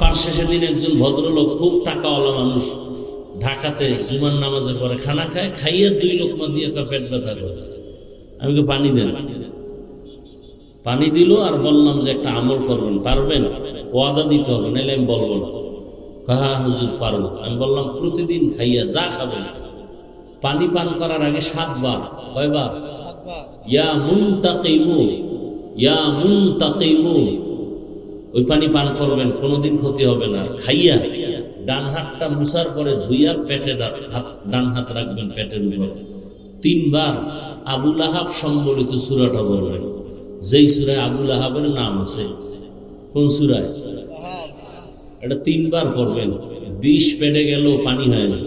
পার শেষের দিন একজন ভদ্রলোক খুব টাকাওয়ালা মানুষ ঢাকাতে জুমার নামাজের পরে খানা খায়, খাইয়ে দুই লোকমা দিয়ে কয় পেট ব্যথা করে। আমি পানি দেন। পানি দিল আর বললাম যে, একটা আমল করবেন। পারবেন? ওয়াদা দিতে হবে নাহলে আমি বলব না। কাহা হুজুর, পারব। আমি বললাম, প্রতিদিন খাইয়া যা খাবেন। পানি পান করার আগে সাতবার। কয়বার? ইয়া মুন মুনতাকিমু ইয়া মুন মুনতাকিমু ওই পানি পান করবেন কোনোদিন ক্ষতি হবে না। খাইয়া ডান হাতটা মুসার পরে ধুইয়া পেটে হাত ডান হাত রাখবেন পেটের উপরে। তিনবার আবুল আহাব সম্বলিত সুরাটা বলবেন। যেই সুরায় আবুল আহাবের নাম আছে কোন সুরায়? এটা তিনবার পড়বেন। বিষ পেটে গেল পানি হয় না।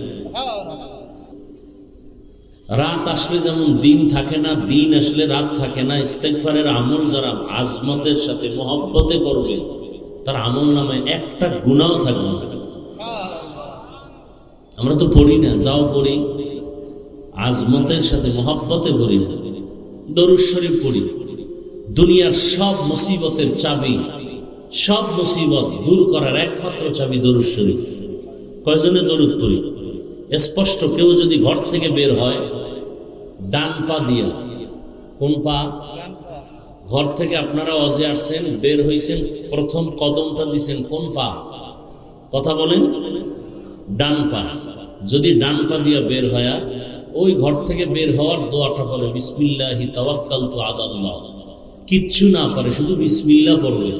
রাত আসলে যেমন দিন থাকে না, দিন আসলে রাত থাকে না ইস্তেকফারের আমল যারা আজমতের সাথে, মহব্বতে করবে, তার আমল নামে একটা গুণাও থাকবে আমরা তো পড়ি না, যাও পড়ি। আজমতের সাথে, মহব্বতে পড়ি না। দরুদ পড়ি। দুনিয়ার সব মুসিবতের চাবি, সব মুসিবত দূর করার একমাত্র চাবি দরুদ শরীফ। কয়জনে দরুদ পড়ি? স্পষ্ট কেউ যদি ঘর থেকে বের হয় ডান পা দিয়া। কোন পা? ঘর থেকে আপনারা অজে আসছেন, বের হইছেন, প্রথম কদমটা দিছেন কোন পা? কথা বলেন। ডান পা। যদি ডান পা দিয়া বের হয়া, ওই ঘর থেকে বের হওয়ার দোয়াটা পড়ে, বিসমিল্লাহি তাওয়াক্কাল তু আদাল্লাহ কিচ্ছু না পারে, শুধু বিসমিল্লাহ পড়বে।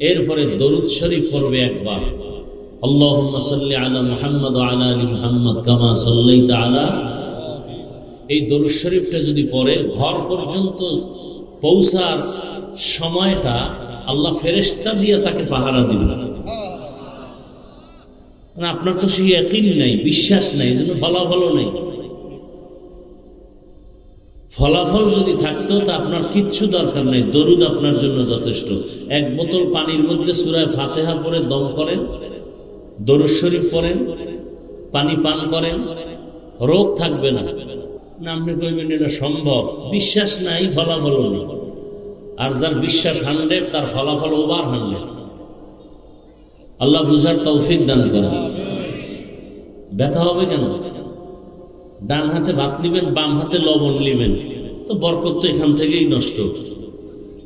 এরপরে দরুদ শরীফ পড়বে একবার। আল্লাহ সাল্লি আলা মুহাম্মদ আলা আলি মুহাম্মদ কামা সাল্লাইতা আলা এই দরুদ শরীফটা যদি পড়ে, ঘর পর্যন্ত পৌঁছার সময়টা আল্লাহ ফেরেশতা দিয়ে তাকে পাহারা দিবে আপনার তো সেই একই নাই, বিশ্বাস নাই, এই জন্য ফলাফলও নেই। ফলাফল যদি থাকতো, তা আপনার কিচ্ছু দরকার নেই, দরুদ আপনার জন্য যথেষ্ট। এক বোতল পানির মধ্যে সুরায় ফাতেহা পরে দম করেন, দরুদ শরীফ পড়েন, পানি পান করেন, রোগ থাকবে না। আপনি কইবেন এটা সম্ভব। বিশ্বাস নাই ফলাফল নেই। আর যার বিশ্বাস হান্ড্রেড, তার ফলাফল ওভার হান্ড্রেড। আল্লাহ বুঝার তৌফিক দান করেন। ব্যথা হবে কেন? ডান হাতে ভাত নিবেন, বাম হাতে লবণ নিবেন। তো বরকত তো এখান থেকেই নষ্ট।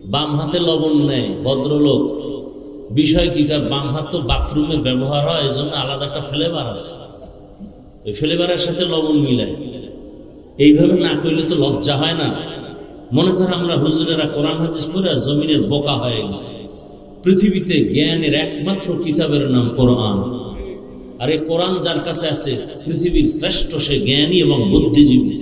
বাম হাতে লবণ নেয়, ভদ্রলোক। বিষয় কি বাম হাত তো বাথরুমে ব্যবহার হয় এই জন্য আলাদা একটা ফ্লেভার আছে। ওই ফ্লেভারের সাথে লবণ মিলায়। এইভাবে না করলে তো লজ্জা হয় না। মনে করে আমরা হুজুরেরা কোরআন, হাদিস পড়ে আর জমিনের বোকা হয়ে গেছে। পৃথিবীতে জ্ঞানের একমাত্র কিতাবের নাম কোরআন। আর এই কোরআন যার কাছে আছে, পৃথিবীর শ্রেষ্ঠ সে জ্ঞানী এবং বুদ্ধিজীবী।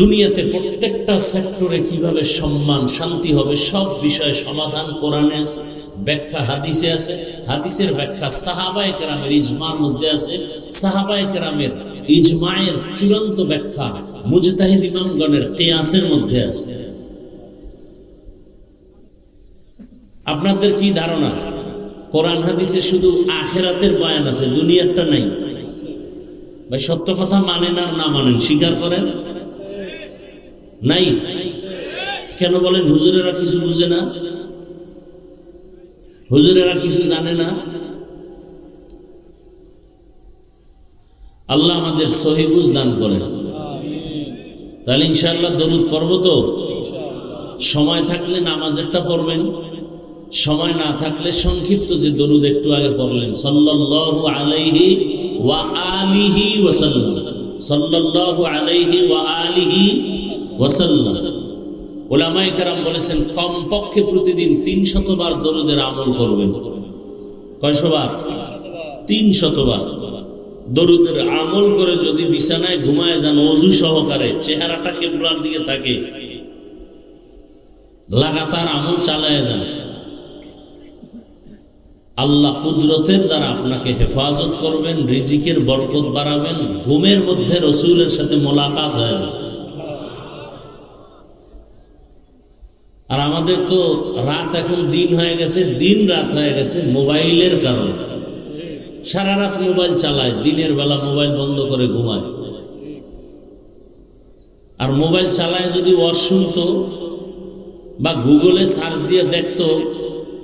দুনিয়াতে প্রত্যেকটা সেক্টরে কীভাবে সম্মান, শান্তি হবে, সব বিষয়ে সমাধান কোরআনে আছে, ব্যাখ্যা হাদিসে আছে। হাদিসের ব্যাখ্যা সাহাবায়ে কেরামের ইজমার মধ্যে আছে। সাহাবায়ে কেরামের ইজমায়ের চূড়ান্ত ব্যাখ্যা মুজতাহিদ ইমামগণের কেয়াসের মধ্যে আছে। আপনাদের কি ধারণা? কোরআন হাদিসে শুধু আখেরাতের বয়ান আছে, দুনিয়ারটা নাই। ভাই, সত্য কথা মানেন আর না মানেন, স্বীকার করেন? নাই? কেন বলেন হুজুরেরা কিছু বুঝে না? হুজুরেরা কিছু জানে না? আল্লাহ আমাদের সহিবুজ দান করেন। তাহলে ইনশাআল্লাহ দরুদ পর্ব তো? সময় থাকলে নামাজেরটা পড়বেন, সময় না থাকলে সংক্ষিপ্ত যে দরুদ একটু আগে পড়লেন, সাল্লাল্লাহু আলাইহি ওয়া আলিহি ওয়াসাল্লাম। সাল্লাল্লাহু আলাইহি ওয়া আলিহি ওয়াসাল্লাম। ওলামায়ে কেরাম বলেছেন, কমপক্ষে প্রতিদিন তিন শতবার দরুদের আমল করবেন। কয়শবার তিন শতবার দরুদের আমল করে যদি বিছানায় ঘুমায় যান, অজু সহকারে, চেহারাটা কেবলার দিকে থাকে লাগাতার আমল চালায় যান। আল্লাহ কুদরতের দ্বারা আপনাকে হেফাজত করবেন, রিজিকের বরকত বাড়াবেন, ঘুমের মধ্যে রসুলের সাথে মোলাকাত হয়ে যাবে আর আমাদের তো রাত এখন দিন হয়ে গেছে, দিন রাত হয়ে গেছে মোবাইলের কারণে। সারা রাত মোবাইল চালায়, দিনের বেলা মোবাইল বন্ধ করে ঘুমায়। আর মোবাইল চালায় যদি ওয়াজ শুনতো বা গুগলে সার্চ দিয়ে দেখতো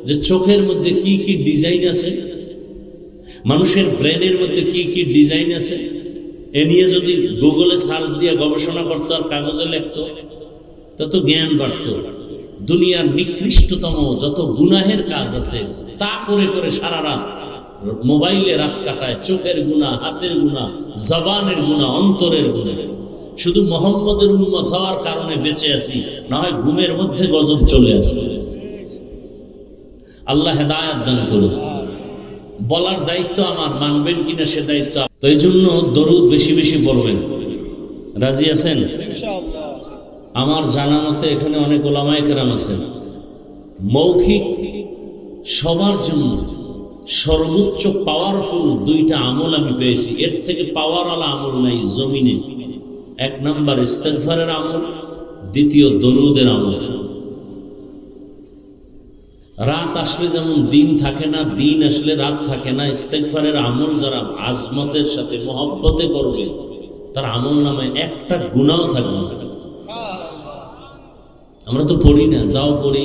যে চোখের মধ্যে কি কি ডিজাইন আছে, মানুষের ব্রেনের মধ্যে কি কি ডিজাইন আছে, এ নিয়ে যদি গুগলে সার্চ দিয়ে গবেষণা করতো আর কাগজে লিখতো, তত জ্ঞান বাড়তো। দুনিয়ার নিকৃষ্টতম যত গুনাহের কাজ আছে, তা করে করে সারা রাত মোবাইলে রাত কাটায়, চোখের গুণা, হাতের গুণা, জবানের গুণা, অন্তরের গুণা। শুধু মোহাম্মদের উন্মত হওয়ার কারণে বেঁচে আছি, না হয় ঘুমের মধ্যে গজব চলে আসে আল্লাহ হেদায়াত দান করুন। বলার দায়িত্ব আমার, মানবেন কিনা সে দায়িত্ব তো এই জন্য দরুদ বেশি বেশি পড়বেন। রাজি আছেন? আমার জানা মতে এখানে অনেক ওলামায় কেরাম আছেন। মৌখিক সবার জন্য সর্বোচ্চ পাওয়ারফুল দুইটা আমল আমি পেয়েছি। এর থেকে পাওয়ারওয়ালা আমল নাই, জমিনে। এক নাম্বার ইস্তেগফারের আমল, দ্বিতীয় দরুদের আমল। রাত আসলে যেমন দিন থাকে না, দিন আসলে রাত থাকে না, ইস্তেগফারের আমল যারা আজমতের সাথে মহব্বতে করবে, তার আমল নামে একটা গুণাও থাকবে না। আমরা তো পড়ি না, যাও পড়ি।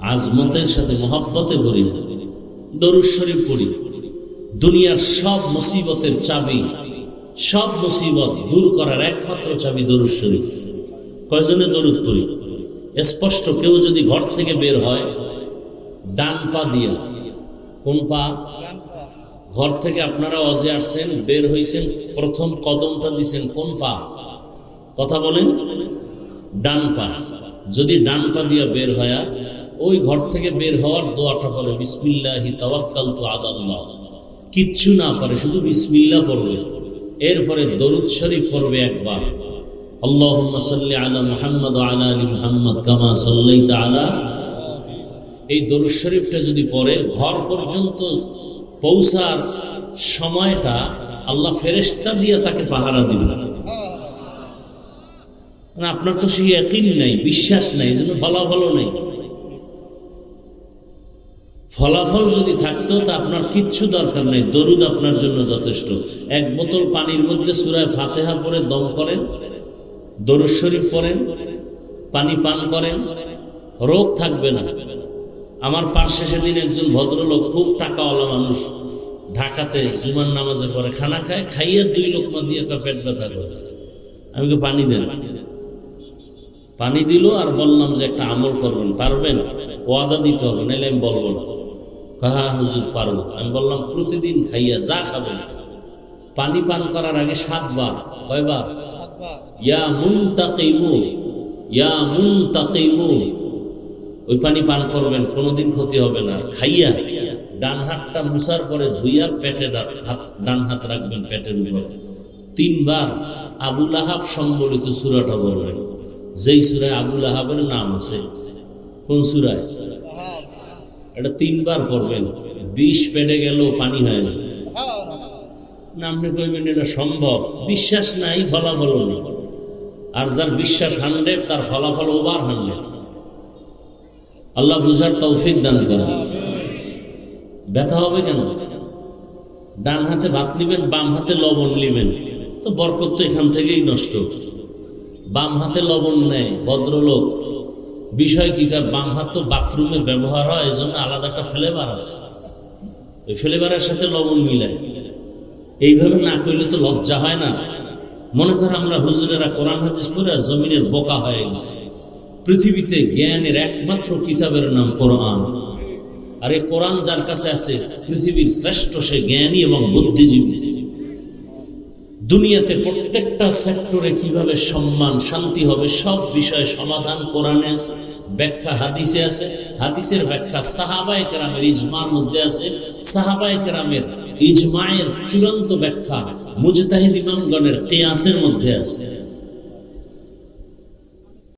আজমতের সাথে মহব্বতে পড়ি না। দরুদ পড়ি। দুনিয়ার সব মুসিবতের চাবি, সব মুসিবত দূর করার একমাত্র চাবি দরুদ কয়জনে দরুদ পড়ি? স্পষ্ট কেউ যদি ঘর থেকে বের হয়, ডান পা কোন পা? ঘর থেকে আপনারা অজে আসছেন, বের হইছেন, প্রথম কদমটা দিছেন কোন পা? কথা বলেন। ডান পা। যদি ডান পা দিয়া বের হয়া ওই ঘর থেকে বের হওয়ার দোয়াটা পড়ে বিসমিল্লাহি তাওয়াক্কাল তো আদাল্লাহ কিচ্ছু না পারে, শুধু বিসমিল্লাহ পড়বে। এরপরে দরুদ শরীফ পড়বে একবার। আল্লাহুম্মা সাল্লি আলা মুহাম্মদ আলা আলি মুহাম্মদ কামা সাল্লাইতা আলা এই দরুদ শরীফটা যদি পড়ে, ঘর পর্যন্ত পৌঁছার সময়টা আল্লাহ ফেরেশতা দিয়ে তাকে পাহারা দিবে। মানে আপনার তো সেই একই নাই, বিশ্বাস নাই এই জন্য ফলাফলও নেই। ফলাফল যদি থাকতো তা আপনার কিচ্ছু দরকার নেই। দরুদ আপনার জন্য যথেষ্ট। এক বোতল পানির মধ্যে সুরায় ফাতেহা পরে দম করেন, দরুদ শরীফ পড়েন, পানি পান করেন, রোগ থাকবে না। আমার পার্শ্বে সেদিন একজন ভদ্রলোক, খুব টাকাওয়ালা মানুষ, ঢাকাতে জুমার নামাজের পরে খানা খায়, খাইয়ে দুই লোকমা দিয়ে কয় পেট ব্যথা করে। আমি পানি দেন। পানি দিল আর বললাম যে একটা আমল করবেন, পারবেন? ওয়াদা দিতে হবে, নাহলে আমি বলব না। হ্যাঁ হুজুর পারব আমি বললাম প্রতিদিন খাইয়া যা খাবেন পানি পান করার আগে সাতবার। কয়বার? ইয়া মুন মুনতাকিমু ইয়া মুন মুনতাকিমু। ওই পানি পান করবেন কোনোদিন ক্ষতি হবে না। খাইয়া ডান হাতটা মুসার পরে ধুইয়া পেটে হাত ডান হাত রাখবেন পেটের উপরে। তিনবার আবুল আহাব সম্বলিত সুরাটা বলবেন। যেই সুরায় আবুল আহাবের নাম আছে কোন সুরায়? এটা তিনবার পড়বেন। বিষ পেটে গেল পানি হয় না। আপনি কইবেন এটা সম্ভব। বিশ্বাস নাই ফলাফল নেই। আর যার বিশ্বাস হান্ড্রেড, তার ফলাফল ওভার হান্ড্রেড। আল্লাহ বুঝার তৌফিক দান করেন। ব্যথা হবে কেন? ডান হাতে ভাত নিবেন, বাম হাতে লবণ নিবেন। তো বরকত তো এখান থেকেই নষ্ট। বাম হাতে লবণ নেয়, ভদ্রলোক। বিষয় কি বাম হাত তো বাথরুমে ব্যবহার হয় এই জন্য আলাদা একটা ফ্লেভার আছে। ওই ফ্লেভারের সাথে লবণ মিলায়। এইভাবে না করলে তো লজ্জা হয় না। মনে করে আমরা হুজুরেরা কোরআন হাদিস আর জমিনের বোকা হয়ে গেছে। পৃথিবীতে জ্ঞানের একমাত্র কিতাবের নাম কোরআন। আর এই কোরআন যার কাছে আছে, পৃথিবীর শ্রেষ্ঠ সে জ্ঞানী এবং বুদ্ধিজীবী। দুনিয়াতে প্রত্যেকটা সেক্টরে কীভাবে সম্মান, শান্তি হবে, সব বিষয়ে সমাধান কোরআনে আছে। ব্যাখ্যা হাদিসে আছে, হাদিসের ব্যাখ্যা সাহাবায় কেরামের ইজমার মধ্যে আছে। সাহাবায় কেরামের ইজমায়ের চূড়ান্ত ব্যাখ্যা মুজতাহিদ ইমামগণের কেয়াসের মধ্যে আছে।